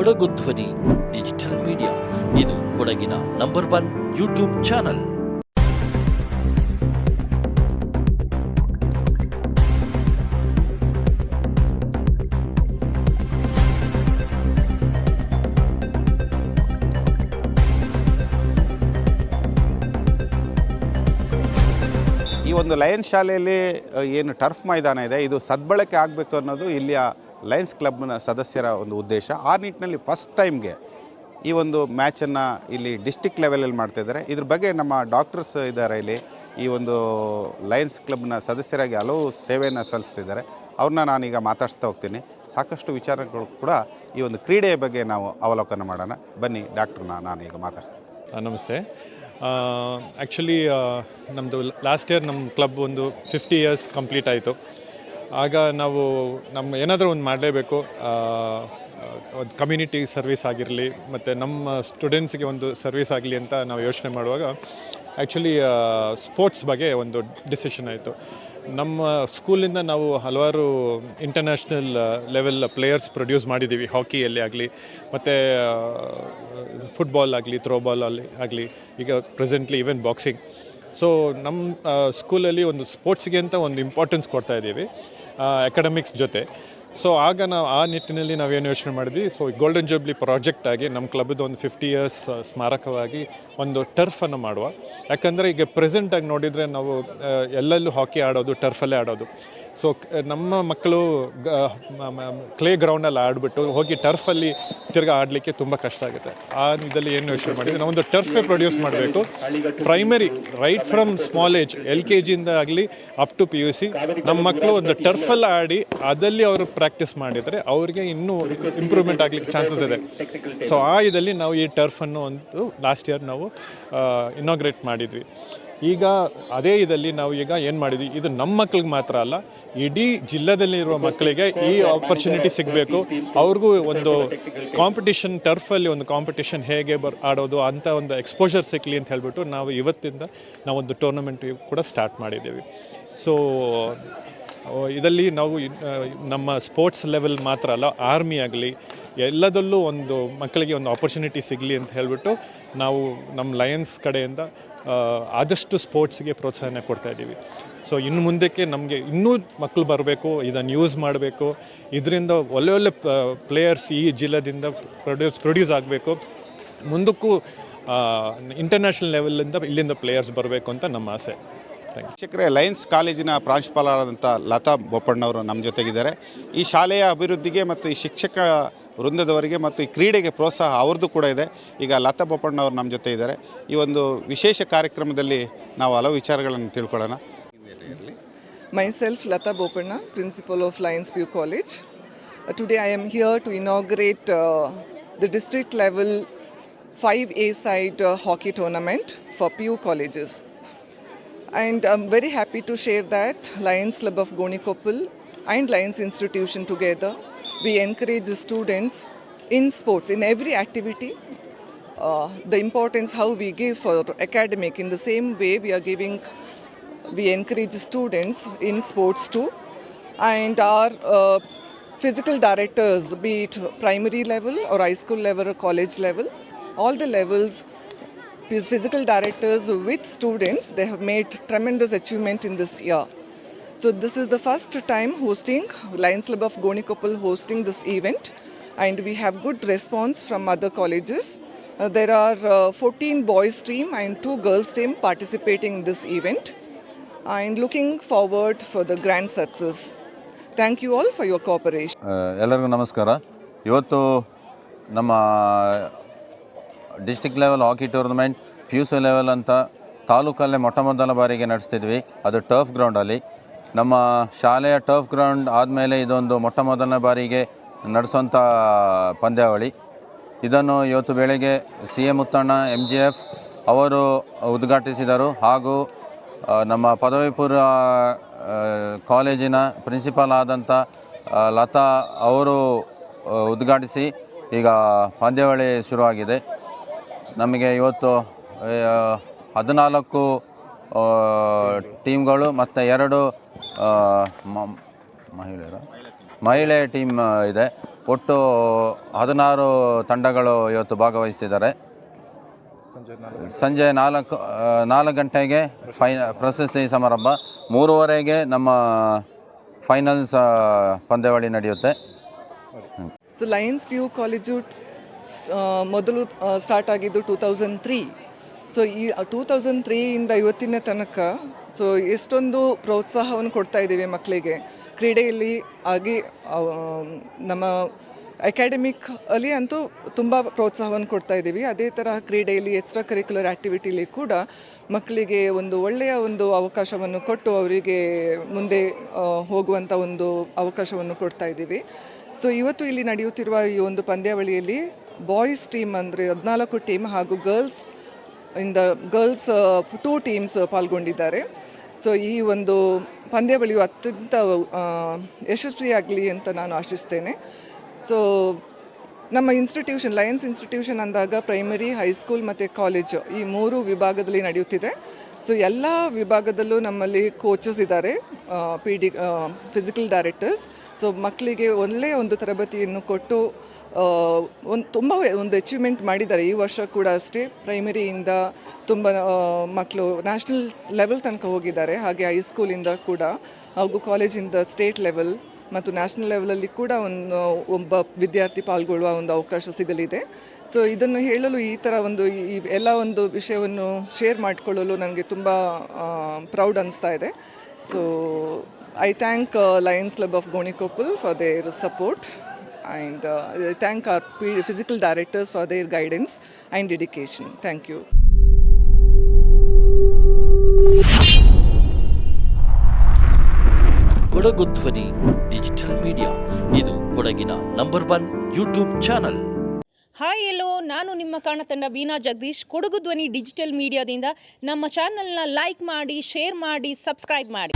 Kodagu Dhwani, digital media. ಇದು ಕೊಡಗಿನ number one YouTube channel. ಈ ಒಂದು ಲಯನ್ ಶಾಲೆಯಲ್ಲಿ ಏನು ಟರ್ಫ್ ಮೈದಾನ ಇದೆ. ಇದು ಸದ್ಬಳಕೆ ಆಗಬೇಕು ಅನ್ನೋದು ಇಲ್ಲಿಯ ಲಯನ್ಸ್ ಕ್ಲಬ್ನ ಸದಸ್ಯರ ಒಂದು ಉದ್ದೇಶ. ಆ ನಿಟ್ಟಿನಲ್ಲಿ ಫಸ್ಟ್ ಟೈಮ್ಗೆ ಈ ಒಂದು ಮ್ಯಾಚನ್ನು ಇಲ್ಲಿ ಡಿಸ್ಟಿಕ್ ಲೆವೆಲಲ್ಲಿ ಮಾಡ್ತಾ ಇದ್ದಾರೆ. ಇದ್ರ ಬಗ್ಗೆ ನಮ್ಮ ಡಾಕ್ಟರ್ಸ್ ಇದ್ದಾರೆ ಇಲ್ಲಿ. ಈ ಒಂದು ಲಯನ್ಸ್ ಕ್ಲಬ್ನ ಸದಸ್ಯರಾಗಿ ಹಲವು ಸೇವೆಯನ್ನು ಸಲ್ಲಿಸ್ತಿದ್ದಾರೆ ಅವ್ರನ್ನ ನಾನೀಗ ಮಾತಾಡಿಸ್ತಾ ಹೋಗ್ತೀನಿ. ಸಾಕಷ್ಟು ವಿಚಾರಗಳು ಕೂಡ ಈ ಒಂದು ಕ್ರೀಡೆಯ ಬಗ್ಗೆ ನಾವು ಅವಲೋಕನ ಮಾಡೋಣ. ಬನ್ನಿ ಡಾಕ್ಟ್ರನ್ನ ನಾನೀಗ ಮಾತಾಡ್ಸ್ತೀನಿ. ನಮಸ್ತೆ. ಆ್ಯಕ್ಚುಲಿ ನಮ್ಮದು ಲಾಸ್ಟ್ ಇಯರ್ ನಮ್ಮ ಕ್ಲಬ್ ಒಂದು ಫಿಫ್ಟಿ ಇಯರ್ಸ್ ಕಂಪ್ಲೀಟ್ ಆಯಿತು. ಆಗ ನಾವು ನಮ್ಮ ಏನಾದರೂ ಒಂದು ಮಾಡಲೇಬೇಕು. ಒಂದು ಕಮ್ಯುನಿಟಿ ಸರ್ವಿಸ್ ಆಗಿರಲಿ, ಮತ್ತು ನಮ್ಮ ಸ್ಟೂಡೆಂಟ್ಸ್ಗೆ ಒಂದು ಸರ್ವಿಸ್ ಆಗಲಿ ಅಂತ ನಾವು ಯೋಚನೆ ಮಾಡುವಾಗ ಆ್ಯಕ್ಚುಲಿ ಸ್ಪೋರ್ಟ್ಸ್ ಬಗ್ಗೆ ಒಂದು ಡಿಸಿಷನ್ ಆಯಿತು. ನಮ್ಮ ಸ್ಕೂಲಿಂದ ನಾವು ಹಲವಾರು ಇಂಟರ್ನ್ಯಾಷನಲ್ ಲೆವೆಲ್ ಪ್ಲೇಯರ್ಸ್ ಪ್ರೊಡ್ಯೂಸ್ ಮಾಡಿದ್ದೀವಿ ಹಾಕಿಯಲ್ಲಿ ಆಗಲಿ, ಮತ್ತು ಫುಟ್ಬಾಲ್ ಆಗಲಿ ಥ್ರೋಬಾಲ್ ಅಲ್ಲಿ ಆಗಲಿ. ಈಗ ಪ್ರೆಸೆಂಟ್ಲಿ ಈವನ್ ಬಾಕ್ಸಿಂಗ್ ಸೊ ನಮ್ಮ ಸ್ಕೂಲಲ್ಲಿ ಒಂದು ಸ್ಪೋರ್ಟ್ಸ್ಗೆ ಅಂತ ಒಂದು ಇಂಪಾರ್ಟೆನ್ಸ್ ಕೊಡ್ತಾ ಇದ್ದೀವಿ ಅಕಾಡೆಮಿಕ್ಸ್ ಜೊತೆ. ಸೊ ಆಗ ನಾವು ಆ ನಿಟ್ಟಿನಲ್ಲಿ ನಾವೇನು ಯೋಚನೆ ಮಾಡಿದ್ವಿ? ಸೊ ಗೋಲ್ಡನ್ ಜೂಬ್ಲಿ ಪ್ರಾಜೆಕ್ಟ್ ಆಗಿ ನಮ್ಮ ಕ್ಲಬ್ದು ಒಂದು ಫಿಫ್ಟಿ ಇಯರ್ಸ್ ಸ್ಮಾರಕವಾಗಿ ಒಂದು ಟರ್ಫನ್ನು ಮಾಡುವ. ಯಾಕಂದರೆ ಈಗ ಪ್ರೆಸೆಂಟಾಗಿ ನೋಡಿದರೆ ನಾವು ಎಲ್ಲೆಲ್ಲೂ ಹಾಕಿ ಆಡೋದು ಟರ್ಫಲ್ಲೇ ಆಡೋದು. ಸೊ ನಮ್ಮ ಮಕ್ಕಳು ಕ್ಲೇ ಗ್ರೌಂಡಲ್ಲಿ ಆಡಿಬಿಟ್ಟು ಹೋಗಿ ಟರ್ಫಲ್ಲಿ ತಿರ್ಗಿ ಆಡಲಿಕ್ಕೆ ತುಂಬ ಕಷ್ಟ ಆಗುತ್ತೆ. ಆ ಇದರಲ್ಲಿ ಏನು ಯೋಚನೆ ಮಾಡಿದ್ವಿ? ನಾವು ಒಂದು ಟರ್ಫೇ ಪ್ರೊಡ್ಯೂಸ್ ಮಾಡಬೇಕು. Primary right from small age L K ಜಿಯಿಂದ ಆಗಲಿ up to P U C ನಮ್ಮ ಮಕ್ಕಳು ಒಂದು ಟರ್ಫಲ್ಲಿ ಆಡಿ, ಅದಲ್ಲಿ ಅವರು ಪ್ರಾಕ್ಟೀಸ್ ಮಾಡಿದರೆ ಅವರಿಗೆ ಇನ್ನೂ ಇಂಪ್ರೂವ್ಮೆಂಟ್ ಆಗಲಿಕ್ಕೆ ಚಾನ್ಸಸ್ ಇದೆ. ಸೊ ಆ ಇದರಲ್ಲಿ ನಾವು ಈ ಟರ್ಫನ್ನು ಒಂದು ಲಾಸ್ಟ್ ಇಯರ್ ನಾವು ಇನಾಗ್ರೇಟ್ ಮಾಡಿದ್ವಿ. ಈಗ ಅದೇ ಇದರಲ್ಲಿ ನಾವು ಈಗ ಏನು ಮಾಡಿದ್ವಿ? ಇದು ನಮ್ಮ ಮಕ್ಳಿಗೆ ಮಾತ್ರ ಅಲ್ಲ, ಇಡೀ ಜಿಲ್ಲೆದಲ್ಲಿರುವ ಮಕ್ಕಳಿಗೆ ಈ ಆಪರ್ಚುನಿಟಿ ಸಿಗಬೇಕು. ಅವ್ರಿಗೂ ಒಂದು ಕಾಂಪಿಟಿಷನ್ ಟರ್ಫಲ್ಲಿ ಒಂದು ಕಾಂಪಿಟಿಷನ್ ಹೇಗೆ ಬರ್, ಆಡೋದು, ಅಂತ ಒಂದು ಎಕ್ಸ್ಪೋಜರ್ ಸಿಕ್ಕಲಿ ಅಂತ ಹೇಳ್ಬಿಟ್ಟು ನಾವು ಇವತ್ತಿಂದ ನಾವೊಂದು ಟೂರ್ನಮೆಂಟ್ ಕೂಡ ಸ್ಟಾರ್ಟ್ ಮಾಡಿದ್ದೀವಿ. ಸೊ ಇದರಲ್ಲಿ ನಾವು ನಮ್ಮ ಸ್ಪೋರ್ಟ್ಸ್ ಲೆವೆಲ್ ಮಾತ್ರ ಅಲ್ಲ ಆರ್ಮಿ ಆಗಲಿ, ಎಲ್ಲದಲ್ಲೂ ಒಂದು ಮಕ್ಕಳಿಗೆ ಒಂದು ಆಪರ್ಚುನಿಟಿ ಸಿಗಲಿ ಅಂತ ಹೇಳಿಬಿಟ್ಟು ನಾವು ನಮ್ಮ ಲಯನ್ಸ್ ಕಡೆಯಿಂದ ಆದಷ್ಟು ಸ್ಪೋರ್ಟ್ಸ್ಗೆ ಪ್ರೋತ್ಸಾಹನ ಕೊಡ್ತಾ ಇದ್ದೀವಿ. ಸೊ ಇನ್ನು ಮುಂದಕ್ಕೆ ನಮಗೆ ಇನ್ನೂ ಮಕ್ಕಳು ಬರಬೇಕು, ಇದನ್ನು ಯೂಸ್ ಮಾಡಬೇಕು, ಇದರಿಂದ ಒಳ್ಳೆ ಒಳ್ಳೆ ಪ್ಲೇಯರ್ಸ್ ಈ ಜಿಲ್ಲೆದಿಂದ ಪ್ರೊಡ್ಯೂಸ್ ಪ್ರೊಡ್ಯೂಸ್ ಆಗಬೇಕು. ಮುಂದಕ್ಕೂ ಇಂಟರ್ನ್ಯಾಷನಲ್ ಲೆವೆಲಿಂದ ಇಲ್ಲಿಂದ ಪ್ಲೇಯರ್ಸ್ ಬರಬೇಕು ಅಂತ ನಮ್ಮ ಆಸೆ. ಶಿಕ್ಷಕರೇ ಲಯನ್ಸ್ ಕಾಲೇಜಿನ ಪ್ರಾಂಶುಪಾಲರಾದಂಥ ಲತಾ ಬೋಪಣ್ಣವರು ನಮ್ಮ ಜೊತೆಗಿದ್ದಾರೆ. ಈ ಶಾಲೆಯ ಅಭಿವೃದ್ಧಿಗೆ ಮತ್ತು ಈ ಶಿಕ್ಷಕ ವೃಂದದವರಿಗೆ ಮತ್ತು ಈ ಕ್ರೀಡೆಗೆ ಪ್ರೋತ್ಸಾಹ ಅವ್ರದ್ದು ಕೂಡ ಇದೆ. ಈಗ ಲತಾ ಬೋಪಣ್ಣವರು ನಮ್ಮ ಜೊತೆ ಇದ್ದಾರೆ ಈ ಒಂದು ವಿಶೇಷ ಕಾರ್ಯಕ್ರಮದಲ್ಲಿ ನಾವು ಹಲವು ವಿಚಾರಗಳನ್ನು ತಿಳ್ಕೊಳ್ಳೋಣ. Myself, Lata Bopanna, Principal of Lions View College. Uh, today I am here to inaugurate uh, the district level 5A side uh, hockey tournament for PU colleges. And I'm very happy to share that Lions Club of Gonikopal and Lions Institution together, we encourage students in sports, in every activity, uh, the importance how we give for academic. In the same way we are giving we encourage students in sports too. And our uh, physical directors be it primary level or high school level or college level all the levels physical directors with students they have made tremendous achievement in this year so this is the first time hosting lions club of gonikopal hosting this event and we have good response from other colleges Uh, there are uh, 14 boys team and two girls team participating in this event and looking forward for the grand success thank you all for your cooperation ಆ, ಎಲ್ಲರಿಗೂ ನಮಸ್ಕಾರ ಇವತ್ತು ನಮ್ಮ district level hockey tournament, P U C level ಅಂತ ತಾಲೂಕಲ್ಲೇ ಮೊಟ್ಟ ಮೊದಲ ಬಾರಿಗೆ ನಡೆಸ್ತಿದ್ವಿ. ಅದು ಟರ್ಫ್ ಗ್ರೌಂಡಲ್ಲಿ ನಮ್ಮ ಶಾಲೆಯ ಟರ್ಫ್ ಗ್ರೌಂಡ್ ಆದಮೇಲೆ ಇದೊಂದು ಮೊಟ್ಟ ಮೊದಲನೇ ಬಾರಿಗೆ ನಡೆಸೋಂಥ ಪಂದ್ಯಾವಳಿ. ಇದನ್ನು ಇವತ್ತು ಬೆಳಗ್ಗೆ C A Muthanna M G F ಅವರು ಉದ್ಘಾಟಿಸಿದರು. ಹಾಗೂ ನಮ್ಮ ಪದವಿ ಪೂರ್ವ ಕಾಲೇಜಿನ ಪ್ರಿನ್ಸಿಪಾಲ್ ಆದಂಥ ಲತಾ ಅವರು ಉದ್ಘಾಟಿಸಿ ಈಗ ಪಂದ್ಯಾವಳಿ ಶುರುವಾಗಿದೆ. ನಮಗೆ ಇವತ್ತು ಹದಿನಾಲ್ಕು ಟೀಮ್ಗಳು ಮತ್ತು ಎರಡು ಮಹಿಳೆಯರ? ಮಹಿಳೆ ಟೀಮ್ ಇದೆ. ಒಟ್ಟು ಹದಿನಾರು ತಂಡಗಳು ಇವತ್ತು ಭಾಗವಹಿಸಿದ್ದಾರೆ ಸಂಜೆ ನಾಲ್ಕು ನಾಲ್ಕು ಗಂಟೆಗೆ ಫೈ, ಪ್ರಶಸ್ತಿ ಸಮಾರಂಭ. ಮೂರುವರೆಗೆ ನಮ್ಮ ಫೈನಲ್ಸ್ ಪಂದ್ಯಾವಳಿ ನಡೆಯುತ್ತೆ. ಸೊ ಲಯನ್ಸ್ ಪಿ ಕಾಲೇಜು ಮೊದಲು ಸ್ಟಾರ್ಟ್ ಆಗಿದ್ದು ಟೂ ತೌಸಂಡ್ ತ್ರೀ ಸೊ ಈ ಟೂ ತೌಸಂಡ್ ತ್ರೀಯಿಂದ ಇವತ್ತಿನ ತನಕ ಸೊ ಎಷ್ಟೊಂದು ಪ್ರೋತ್ಸಾಹವನ್ನು ಕೊಡ್ತಾ ಇದ್ದೀವಿ ಮಕ್ಕಳಿಗೆ ಕ್ರೀಡೆಯಲ್ಲಿ ಆಗಿ ನಮ್ಮ ಅಕಾಡೆಮಿಕ್ ಅಲ್ಲಿ ಅಂತೂ ತುಂಬ ಪ್ರೋತ್ಸಾಹವನ್ನು ಕೊಡ್ತಾ ಇದ್ದೀವಿ. ಅದೇ ತರಹ ಕ್ರೀಡೆಯಲ್ಲಿ ಎಕ್ಸ್ಟ್ರಾ ಕರಿಕ್ಯುಲರ್ ಆ್ಯಕ್ಟಿವಿಟಿಲಿ ಕೂಡ ಮಕ್ಕಳಿಗೆ ಒಂದು ಒಳ್ಳೆಯ ಒಂದು ಅವಕಾಶವನ್ನು ಕೊಟ್ಟು ಅವರಿಗೆ ಮುಂದೆ ಹೋಗುವಂಥ ಒಂದು ಅವಕಾಶವನ್ನು ಕೊಡ್ತಾ ಇದ್ದೀವಿ. ಸೊ ಇವತ್ತು ಇಲ್ಲಿ ನಡೆಯುತ್ತಿರುವ ಈ ಒಂದು ಪಂದ್ಯಾವಳಿಯಲ್ಲಿ ಬಾಯ್ಸ್ ಟೀಮ್ ಅಂದರೆ ಹದಿನಾಲ್ಕು ಟೀಮ್ ಹಾಗೂ ಗರ್ಲ್ಸ್ ಇಂದ ಗರ್ಲ್ಸ್ ಟೂ ಟೀಮ್ಸ್ ಪಾಲ್ಗೊಂಡಿದ್ದಾರೆ. ಸೊ ಈ ಒಂದು ಪಂದ್ಯಾವಳಿಯು ಅತ್ಯಂತ ಯಶಸ್ವಿಯಾಗಲಿ ಅಂತ ನಾನು ಆಶಿಸ್ತೇನೆ. ಸೊ ನಮ್ಮ ಇನ್ಸ್ಟಿಟ್ಯೂಷನ್ ಲಯನ್ಸ್ ಇನ್ಸ್ಟಿಟ್ಯೂಷನ್ ಅಂದಾಗ ಪ್ರೈಮರಿ ಹೈಸ್ಕೂಲ್ ಮತ್ತು ಕಾಲೇಜು ಈ ಮೂರು ವಿಭಾಗದಲ್ಲಿ ನಡೆಯುತ್ತಿದೆ. ಸೊ ಎಲ್ಲ ವಿಭಾಗದಲ್ಲೂ ನಮ್ಮಲ್ಲಿ ಕೋಚಸ್ ಇದ್ದಾರೆ P D physical directors so ಮಕ್ಕಳಿಗೆ ಒಳ್ಳೆಯ ಒಂದು ತರಬೇತಿಯನ್ನು ಕೊಟ್ಟು ಒಂದು ತುಂಬ ಒಂದು ಅಚೀವ್ಮೆಂಟ್ ಮಾಡಿದ್ದಾರೆ. ಈ ವರ್ಷ ಕೂಡ ಅಷ್ಟೇ ಪ್ರೈಮರಿಯಿಂದ ತುಂಬ ಮಕ್ಕಳು ನ್ಯಾಷನಲ್ ಲೆವೆಲ್ ತನಕ ಹೋಗಿದ್ದಾರೆ. ಹಾಗೆ ಹೈಸ್ಕೂಲಿಂದ ಕೂಡ, ಹಾಗೂ ಕಾಲೇಜಿಂದ ಸ್ಟೇಟ್ ಲೆವೆಲ್ ಮತ್ತು ನ್ಯಾಷನಲ್ ಲೆವೆಲಲ್ಲಿ ಕೂಡ ಒಂದು, ಒಬ್ಬ ವಿದ್ಯಾರ್ಥಿ ಪಾಲ್ಗೊಳ್ಳುವ ಒಂದು ಅವಕಾಶ ಸಿಗಲಿದೆ. ಸೊ ಇದನ್ನು ಹೇಳಲು ಈ ಥರ ಒಂದು ಈ ಎಲ್ಲ ಒಂದು ವಿಷಯವನ್ನು ಶೇರ್ ಮಾಡಿಕೊಳ್ಳಲು ನನಗೆ ತುಂಬ ಪ್ರೌಡ್ ಅನಿಸ್ತಾ ಇದೆ. So I thank Lions club of Gonikoppal for their support and I thank our P physical directors for their guidance and dedication thank you Kodagu Dhwani digital media. ಇದು ಕೊಡಗಿನ number one YouTube channel. Hi ಎಲ್ಲೋ. ನಾನು ನಿಮ್ಮ ಕಾಣತಂಡ Beena Jagadish. Kodagu Dhwani digital ಮೀಡಿಯಾದಿಂದ ನಮ್ಮ ಚಾನಲ್ನ like ಮಾಡಿ share ಮಾಡಿ subscribe ಮಾಡಿ.